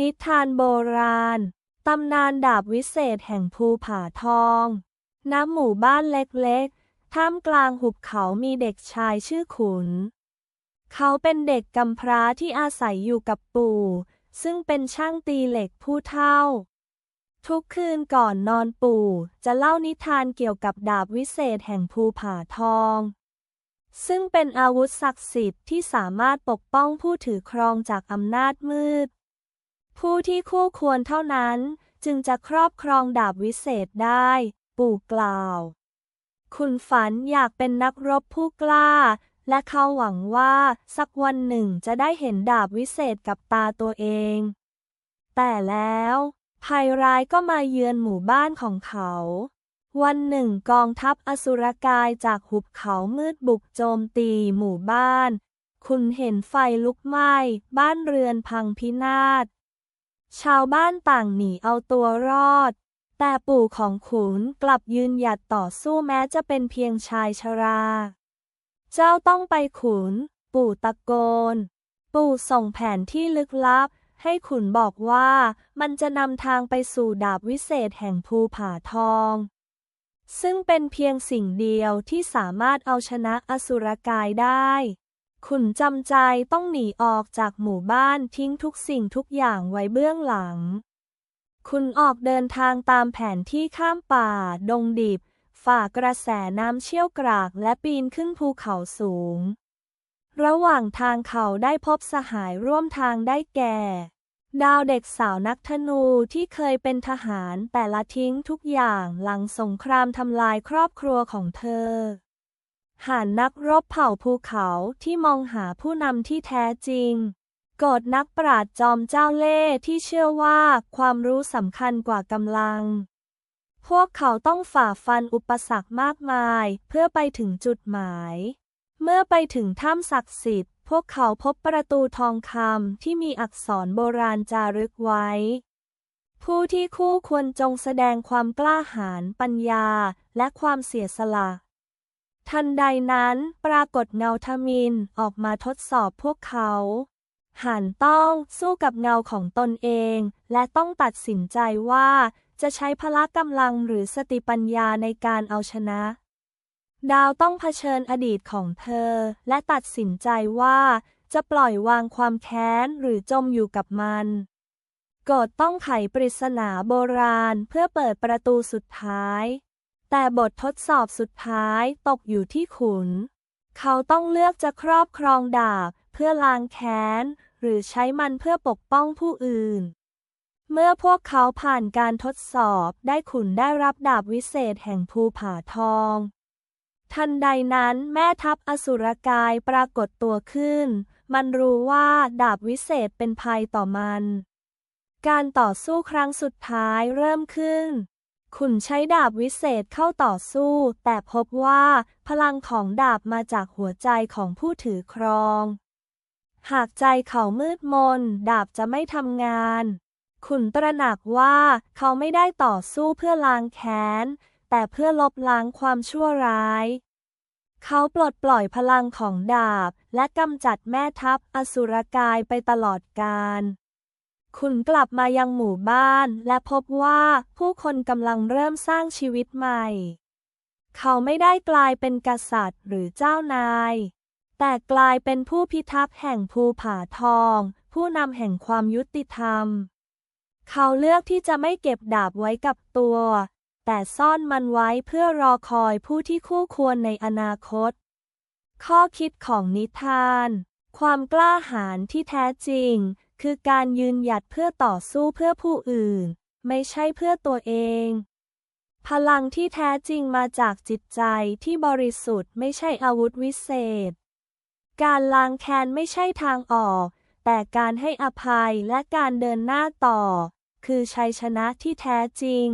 นิทานโบราณ ตำนานดาบวิเศษแห่งภูผาทอง ณ หมู่บ้านเล็กๆ ท่ามกลางหุบเขามีเด็กชายชื่อขุน เขาเป็นเด็กกำพร้าที่อาศัยอยู่กับปู่ ซึ่งเป็นช่างตีเหล็กผู้เฒ่า ทุกคืนก่อนนอนปู่จะเล่านิทานเกี่ยวกับดาบวิเศษแห่งภูผาทอง ซึ่งเป็นอาวุธศักดิ์สิทธิ์ที่สามารถปกป้องผู้ถือครองจากอำนาจมืด ผู้ที่คู่ควรเท่านั้นจึงจะครอบครองดาบวิเศษได้ ปู่กล่าว คุณฝันอยากเป็นนักรบผู้กล้า และเขาหวังว่าสักวันหนึ่งจะได้เห็นดาบวิเศษกับตาตัวเอง แต่แล้วภัยร้ายก็มาเยือนหมู่บ้านของเขา วันหนึ่งกองทัพอสุรกายจากหุบเขามืดบุกโจมตีหมู่บ้าน คุณเห็นไฟลุกไหม้ บ้านเรือนพังพินาศ ชาวบ้านต่างหนีเอาตัวรอด แต่ปู่ของขุนกลับยืนหยัดต่อสู้แม้จะเป็นเพียงชายชรา เจ้าต้องไปขุน ปู่ตะโกน ปู่ส่งแผนที่ลึกลับ ให้ขุนบอกว่ามันจะนำทางไปสู่ดาบวิเศษแห่งภูผาทอง ซึ่งเป็นเพียงสิ่งเดียวที่สามารถเอาชนะอสุรกายได้ ขุนจำใจต้องหนีออกจากหมู่บ้านทิ้งทุกสิ่งทุกอย่างไว้เบื้องหลังคุณออกเดินทางตามแผนที่ข้ามป่า ดงดิบ ฝ่ากระแสน้ำเชี่ยวกรากและปีนขึ้นภูเขาสูง ระหว่างทางเขาได้พบสหายร่วมทางได้แก่ ดาวเด็กสาวนักธนูที่เคยเป็นทหารแต่ละทิ้งทุกอย่างหลังสงครามทำลายครอบครัวของเธอ หานนักรบเผ่าภูเขาที่มองหาผู้นำที่แท้จริง โกรธนักปราดจอมเจ้าเล่ห์ที่เชื่อว่าความรู้สำคัญกว่ากำลัง พวกเขาต้องฝ่าฟันอุปสรรคมากมาย เพื่อไปถึงจุดหมาย เมื่อไปถึงถ้ำศักดิ์สิทธิ์ พวกเขาพบประตูทองคำที่มีอักษรโบราณจารึกไว้ ผู้ที่คู่ควรจงแสดงความกล้าหาญปัญญาและความเสียสละ ทันใดนั้นปรากฏเงาทมินออกมาทดสอบพวกเขาหันต้องสู้กับเงาของตนเอง และต้องตัดสินใจว่าจะใช้พละกำลังหรือสติปัญญาในการเอาชนะ ดาวต้องเผชิญอดีตของเธอ และตัดสินใจว่าจะปล่อยวางความแค้นหรือจมอยู่กับมันกดต้องไขปริศนาโบราณเพื่อเปิดประตูสุดท้าย แต่บททดสอบสุดท้ายตกอยู่ที่ขุน เขาต้องเลือกจะครอบครองดาบเพื่อล้างแค้น หรือใช้มันเพื่อปกป้องผู้อื่น เมื่อพวกเขาผ่านการทดสอบได้ขุนได้รับดาบวิเศษแห่งภูผาทอง ทันใดนั้นแม่ทัพอสุรกายปรากฏตัวขึ้น มันรู้ว่าดาบวิเศษเป็นภัยต่อมัน การต่อสู้ครั้งสุดท้ายเริ่มขึ้น ขุนใช้ดาบวิเศษเข้าต่อสู้ แต่พบว่าพลังของดาบมาจากหัวใจของผู้ถือครอง หากใจเขามืดมน ดาบจะไม่ทำงาน ขุนตระหนักว่าเขาไม่ได้ต่อสู้เพื่อล้างแค้น แต่เพื่อลบล้างความชั่วร้าย เขาปลดปล่อยพลังของดาบและกำจัดแม่ทัพอสุรกายไปตลอดกาล ขุนกลับมายังหมู่บ้าน และพบว่าผู้คนกำลังเริ่มสร้างชีวิตใหม่ เขาไม่ได้กลายเป็นกษัตริย์หรือเจ้านาย แต่กลายเป็นผู้พิทักษ์แห่งภูผาทอง ผู้นำแห่งความยุติธรรม เขาเลือกที่จะไม่เก็บดาบไว้กับตัว แต่ซ่อนมันไว้เพื่อรอคอยผู้ที่คู่ควรในอนาคต ข้อคิดของนิทาน ความกล้าหาญที่แท้จริง คือการยืนหยัดเพื่อต่อสู้เพื่อผู้อื่น ไม่ใช่เพื่อตัวเอง พลังที่แท้จริงมาจากจิตใจที่บริสุทธิ์ไม่ใช่อาวุธวิเศษ การล้างแค้นไม่ใช่ทางออก แต่การให้อภัยและการเดินหน้าต่อ คือชัยชนะที่แท้จริง